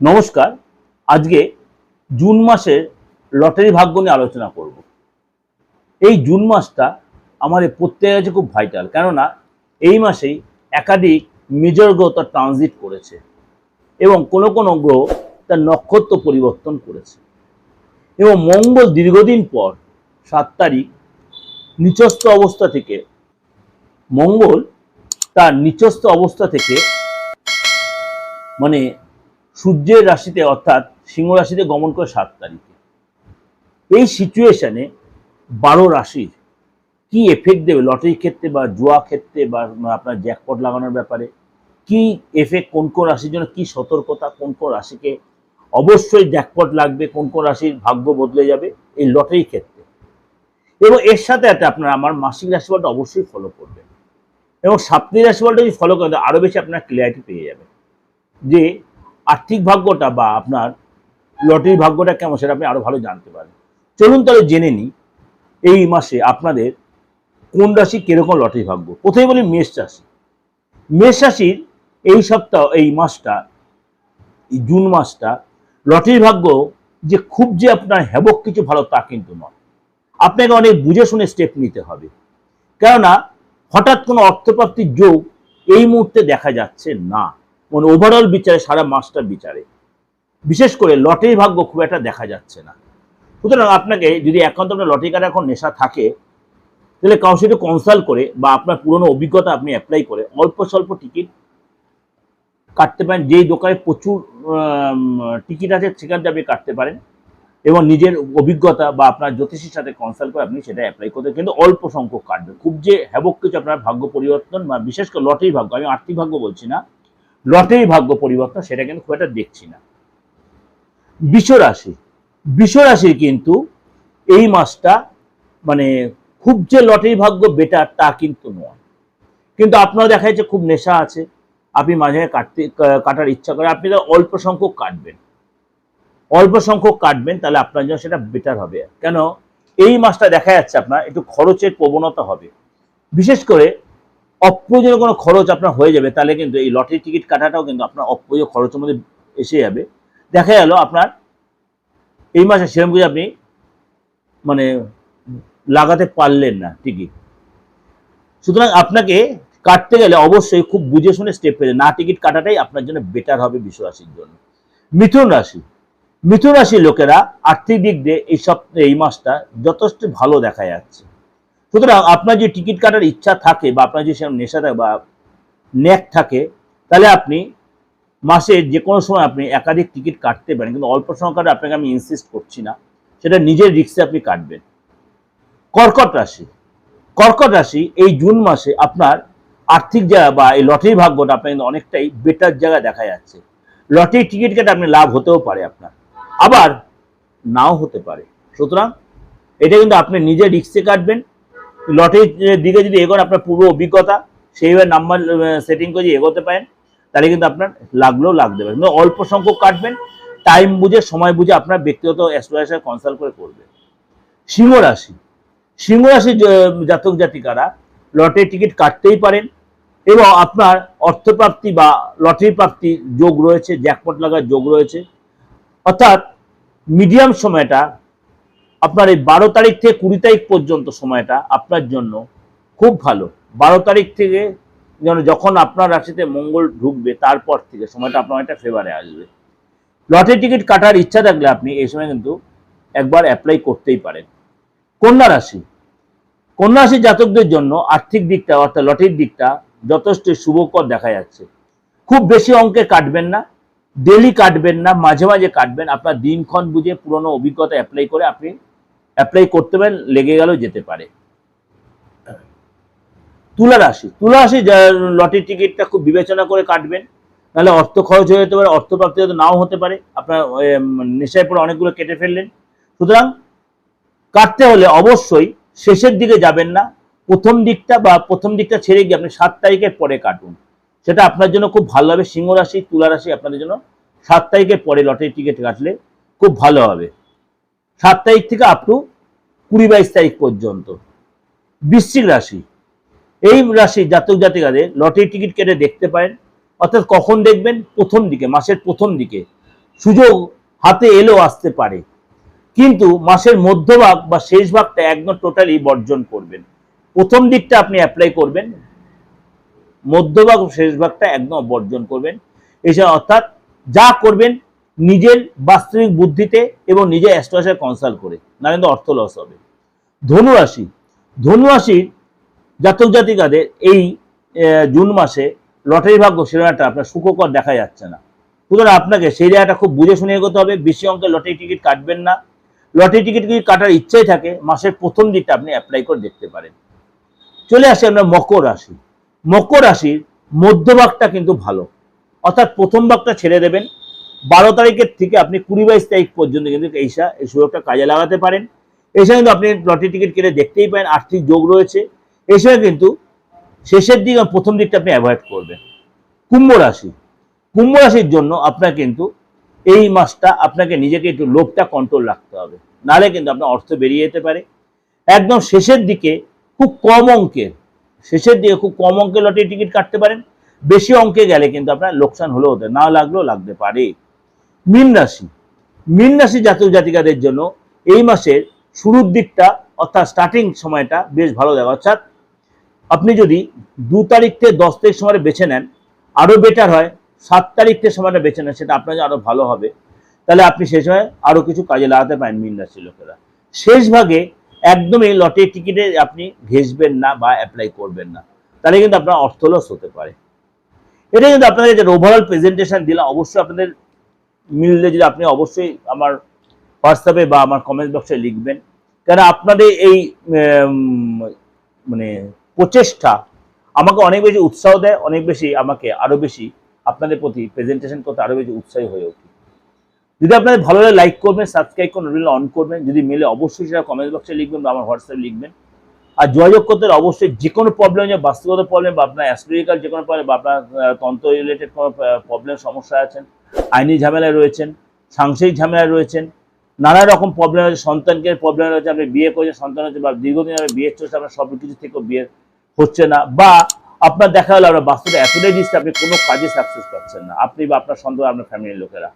নমস্কার, আজকে জুন মাসের লটারি ভাগ্য নিয়ে আলোচনা করব। এই জুন মাসটা আমাদের প্রত্যেকের কাছে খুব ভাইটাল কেননা এই মাসেই একাধিক মেজর গ্রহ তার ট্রানজিট করেছে এবং কোনো কোনো গ্রহ তার নক্ষত্র পরিবর্তন করেছে। এবং মঙ্গল দীর্ঘদিন পর সাত তারিখ নিচস্থ অবস্থা থেকে, মঙ্গল তার নিচস্থ অবস্থা থেকে মানে সূর্যের রাশিতে অর্থাৎ সিংহ রাশিতে গমন করে সাত তারিখে। এই সিচুয়েশনে বারো রাশির কি এফেক্ট দেবে? লটারির ক্ষেত্রে বা জুয়া ক্ষেত্রে বা আপনার জ্যাকপট লাগানোর ব্যাপারে কি এফেক্ট কোন কোন রাশির জন্য, কি সতর্কতা কোন কোন রাশিকে অবশ্যই জ্যাকপট লাগবে, কোন কোন রাশির ভাগ্য বদলে যাবে এই লটারির ক্ষেত্রে। এবং এর সাথে সাথে আপনারা আমার মাসিক রাশিফলটা অবশ্যই ফলো করবেন। এবং সাপ্তাহিক রাশিফলটা যদি ফলো করেন আরও বেশি আপনার ক্লিয়ারিটি পেয়ে যাবেন। যে আর্থিক ভাগ্যটা বা আপনার লটারির ভাগ্যটা কেমন সেটা আপনি আরও ভালো জানতে পারেন। চলুন তাহলে জেনে নিই, এই মাসে আপনাদের কোন রাশি কীরকম লটারি ভাগ্য? প্রথমে বলি মেষ রাশি। মেষ রাশির এই সপ্তাহ, এই মাসটা, এই জুন মাসটা লটারির ভাগ্য যে খুব যে আপনার হ্যাবক কিছু ভালো তা কিন্তু নয়। আপনাকে অনেক বুঝে শুনে স্টেপ নিতে হবে। কেননা হঠাৎ কোনো অর্থপ্রাপ্তির যোগ এই মুহূর্তে দেখা যাচ্ছে না। মানে ওভারঅল বিচারে, সারা মাসটার বিচারে। বিশেষ করে লটারি ভাগ্য খুব একটা দেখা যাচ্ছে না। সুতরাং আপনাকে যদি একান্ত আপনার লটারি কাটার এখন নেশা থাকে, তাহলে কারোর সাথে কনসাল্ট করে বা আপনার পুরনো অভিজ্ঞতা আপনি অ্যাপ্লাই করে অল্প স্বল্প টিকিট কাটতে পারেন। যেই দোকানে প্রচুর টিকিট আছে, সেখান থেকে আপনি কাটতে পারেন। এবং নিজের অভিজ্ঞতা বা আপনার জ্যোতিষীর সাথে কনসাল্ট করে আপনি সেটা অ্যাপ্লাই করতে কিন্তু অল্প সংখ্যক কাটবেন খুব যে হ্যাবক কিছু আপনার ভাগ্য পরিবর্তন বা বিশেষ করে লটারি ভাগ্য, আমি আর্থিক ভাগ্য বলছি না লটারি ভাগ্য পরিবর্তন সেটা কিন্তু খুব একটা দেখছি না। বিষ রাশি বিষ রাশির কিন্তু এই মাসটা মানে খুব যে লটারি ভাগ্য বেটার তা কিন্তু নয়। কিন্তু আপনার দেখা যাচ্ছে খুব নেশা আছে, আপনি মাঝে কাটতে, কাটার ইচ্ছা করে আপনি অল্প সংখ্যক কাটবেন। অল্প সংখ্যক কাটবেন, তাহলে আপনার জন্য সেটা বেটার হবে। কেন? এই মাসটা দেখা যাচ্ছে আপনার একটু খরচের প্রবণতা হবে। বিশেষ করে অপ্রয়োজনীয় কোনো খরচ আপনার হয়ে যাবে, তাহলে কিন্তু এই লটারি টিকিট কাটাটাও কিন্তু আপনার অপ্রয়োজনীয় খরচের মধ্যে এসে যাবে। দেখা গেল আপনার এই মাসে সেরকম কিছু আপনি মানে লাগাতে পারলেন না টিকিট। সুতরাং আপনাকে কাটতে গেলে অবশ্যই খুব বুঝে শুনে স্টেপ পেলে না টিকিট কাটাটাই আপনার জন্য বেটার হবে বিশ্ব রাশির জন্য। মিথুন রাশি। মিথুন রাশির লোকেরা আর্থিক দিক দিয়ে এই সপ্তাহে, এই মাসটা যথেষ্ট ভালো দেখা যাচ্ছে। সুতরাং আপনার যে টিকিট কাটার ইচ্ছা থাকে বা আপনার যে সেরকম নেশা থাকে বা ন্যাক থাকে, তাহলে আপনি মাসে যে কোনো সময় আপনি একাধিক টিকিট কাটতে পারেন। কিন্তু অল্প সংখ্যাটা আপনাকে আমি ইনসিস্ট করছি না। সেটা নিজের রিক্সে আপনি কাটবেন। কর্কট রাশি। কর্কট রাশি এই জুন মাসে আপনার আর্থিক জায়গা বা এই লটারি ভাগ্যটা আপনার কিন্তু অনেকটাই বেটার জায়গা দেখা যাচ্ছে। লটারি টিকিট কেটে আপনি লাভ হতেও পারে আপনার। আবার নাও হতে পারে। সুতরাং এটা কিন্তু আপনি নিজে রিক্সে কাটবেন। লটারির দিকে যদি এগোন আপনার পুরো অভিজ্ঞতা, সেইভাবে নাম্বার সেটিং করে যদি এগোতে পারেন, তাহলে কিন্তু আপনার লাগলেও লাগতে পারে। অল্প সংখ্যক কাটবেন টাইম বুঝে, সময় বুঝে আপনার ব্যক্তিগত অ্যাস্ট্রোলজার কনসাল্ট করে করবেন। সিংহ রাশি। সিংহ রাশির জাতক জাতিকারা লটারি টিকিট কাটতেই পারেন এবং আপনার অর্থপ্রাপ্তি বা লটারি প্রাপ্তি যোগ রয়েছে জ্যাকপট লাগার যোগ রয়েছে। অর্থাৎ মিডিয়াম সময়টা আপনার এই বারো তারিখ থেকে কুড়ি তারিখ পর্যন্ত সময়টা আপনার জন্য খুব ভালো। বারো তারিখ থেকে যেন যখন আপনার রাশিতে মঙ্গল ঢুকবে, তারপর থেকে সময়টা আপনার একটা ফেভারে আসবে। লটারি টিকিট কাটার ইচ্ছা থাকলে আপনি এই সময় কিন্তু একবার অ্যাপ্লাই করতেই পারেন। কন্যা রাশি। কন্যা রাশি জাতকদের জন্য আর্থিক দিকটা অর্থাৎ লটারির দিকটা যথেষ্ট শুভকর দেখা যাচ্ছে। খুব বেশি অঙ্কে কাটবেন না ডেলি কাটবেন না, মাঝে মাঝে কাটবেন। আপনার দিনক্ষণ বুঝে পুরনো অভিজ্ঞতা অ্যাপ্লাই করে আপনি অ্যাপ্লাই করতে পারেন, লেগে গেলেও যেতে পারে। তুলা রাশি তুলা রাশি লটারি টিকিটটা খুব বিবেচনা করে কাটবেন। নাহলে অর্থ খরচ হয়ে যেতে পারে, অর্থপ্রাপ্তি হয়তো নাও হতে পারে। আপনার নেশায় পরে অনেকগুলো কেটে ফেললেন। সুতরাং কাটতে হলে অবশ্যই শেষের দিকে যাবেন না। প্রথম দিকটা বা প্রথম দিকটা ছেড়ে গিয়ে আপনি সাত তারিখের পরে কাটুন। সেটা আপনার জন্য খুব ভালো হবে। সিংহ রাশি, তুলা রাশি আপনাদের জন্য সাত তারিখের পরে লটারি টিকিট কাটলে খুব ভালো হবে। সাত তারিখ থেকে আপ টু কুড়ি বাইশ তারিখ পর্যন্ত। বৃশ্চিক রাশি। এই রাশি জাতক জাতিকাদের লটারি টিকিট কেটে দেখতে পারেন। অর্থাৎ কখন দেখবেন? প্রথম দিকে, মাসের প্রথম দিকে। সুযোগ হাতে এলেও আসতে পারে। কিন্তু মাসের মধ্যভাগ বা শেষ ভাগটা একদম টোটালি বর্জন করবেন। প্রথম দিকটা আপনি অ্যাপ্লাই করবেন। মধ্যভাগ শেষ ভাগটা একদম বর্জন করবেন। এছাড়া অর্থাৎ যা করবেন নিজের বাস্তবিক বুদ্ধিতে এবং নিজের অ্যাস্ট্রোলজার কনসাল্ট করে। না কিন্তু অর্থ লস হবে। ধনুরাশি। ধনুরাশির জাতক জাতিকাদের এই জুন মাসে লটারি ভাগ্য সেরকমটা আপনার সুখকর দেখা যাচ্ছে না। সুতরাং আপনাকে সেই জায়গাটা খুব বুঝে শুনে এগোতে হবে। বেশি অঙ্কের লটারি টিকিট কাটবেন না। লটারি টিকিট যদি কাটার ইচ্ছাই থাকে, মাসের প্রথম দিকটা আপনি অ্যাপ্লাই করে দেখতে পারেন। চলে আসি আমরা মকর রাশি। মকর রাশির মধ্যভাগটা কিন্তু ভালো। অর্থাৎ প্রথম ভাগটা ছেড়ে দেবেন। বারো তারিখের থেকে আপনি কুড়ি বাইশ তারিখ পর্যন্ত কিন্তু এইসা এই সুযোগটা কাজে লাগাতে পারেন। এছাড়া কিন্তু আপনি লটারি টিকিট কেটে দেখতেই পারেন, আর্থিক যোগ রয়েছে। এছাড়া কিন্তু শেষের দিক আর প্রথম দিকটা আপনি অ্যাভয়েড করবেন। কুম্ভ রাশি। কুম্ভ রাশির জন্য আপনার কিন্তু এই মাসটা আপনাকে নিজেকে একটু লোভটা কন্ট্রোল রাখতে হবে। নাহলে কিন্তু আপনার অর্থ বেরিয়ে যেতে পারে। একদম শেষের দিকে খুব কম অঙ্কের শেষের দিকে খুব কম অঙ্কের লটারি টিকিট কাটতে পারেন। বেশি অঙ্কে গেলে কিন্তু আপনার লোকসান হলেও হতে না লাগলেও লাগতে পারে। মীন রাশি। মীন রাশি জাতক জাতিকাদের জন্য এই মাসের শুরুর দিকটা অর্থাৎ স্টার্টিং সময়টা বেশ ভালো দেয় অর্থাৎ আপনি যদি দু তারিখ থেকে দশ তারিখ সময় বেছে নেন আরও বেটার হয়। সাত তারিখ থেকে সময়টা বেছে নেন, সেটা আপনার আরও ভালো হবে। তাহলে আপনি সেই সময় আরও কিছু কাজে লাগাতে পারেন মীন রাশির লোকেরা। শেষ ভাগে একদমই লটারি টিকিটে আপনি ঘেসবেন না বা অ্যাপ্লাই করবেন না। তাহলে কিন্তু আপনার অর্থ লস হতে পারে। এটা কিন্তু আপনাদের যে ওভারঅল প্রেজেন্টেশন দিলাম, অবশ্যই আপনাদের মিললে যদি আপনি অবশ্যই আমার হোয়াটসঅ্যাপে বা আমার কমেন্ট বক্সে লিখবেন। কেন আপনাদের এই মানে প্রচেষ্টা আমাকে অনেক বেশি উৎসাহ দেয়, অনেক বেশি আমাকে আরও বেশি আপনাদের প্রতি প্রেজেন্টেশন করতে আরও বেশি উৎসাহী হয়ে ওঠে। যদি আপনাদের ভালো লাগে লাইক করবেন সাবস্ক্রাইব করুন নোটিফিকেশন অন করবেন। যদি মেলে অবশ্যই সেটা কমেন্ট বক্সে লিখবেন বা আমার হোয়াটসঅ্যাপে লিখবেন। আর যোগাযোগ করতে অবশ্যই যে কোনো প্রবলেম যে বাস্তুগত প্রবলেম বা আপনার অ্যাস্ট্রোলজিক্যাল যে কোনো প্রবলেম বা আপনার তন্ত্র রিলেটেড কোনো প্রবলেম সমস্যা আছেন আইনি ঝামেলায় রয়েছেন, সাংসারিক ঝামেলায় রয়েছেন, নানা রকম প্রবলেম আছে সন্তানকে প্রবলেম রয়েছে, আপনি বিয়ে করেছেন, সন্তান হচ্ছে বা দীর্ঘদিন ধরে বিয়ে চলছে, আপনার সব কিছু থেকেও বিয়ে হচ্ছে না, বা আপনার দেখা হলো আপনার বাস্তুটা এতটাই ডিস্ট আপনি কোনো কাজে সাকসেস পাচ্ছেন না, আপনি বা আপনার সন্তান, আপনার ফ্যামিলির লোকেরা।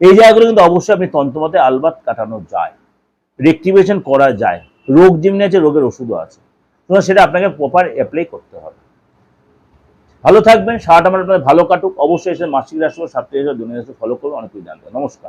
এই জায়গাগুলো কিন্তু অবশ্যই আপনি তন্ত্রমতে আলবাত কাটানো যায় রেক্টিভেশন করা যায়, রোগ যেমনি আছে, রোগের ওষুধও আছে সেটা আপনাকে প্রপার অ্যাপ্লাই করতে হবে। ভালো থাকবেন, সারাটা আমার ভালো কাটুক। অবশ্যই এসে মাসিক রাশি সাপ্তাহিক রাশি ফলো করুন অনেক জানবেন। নমস্কার।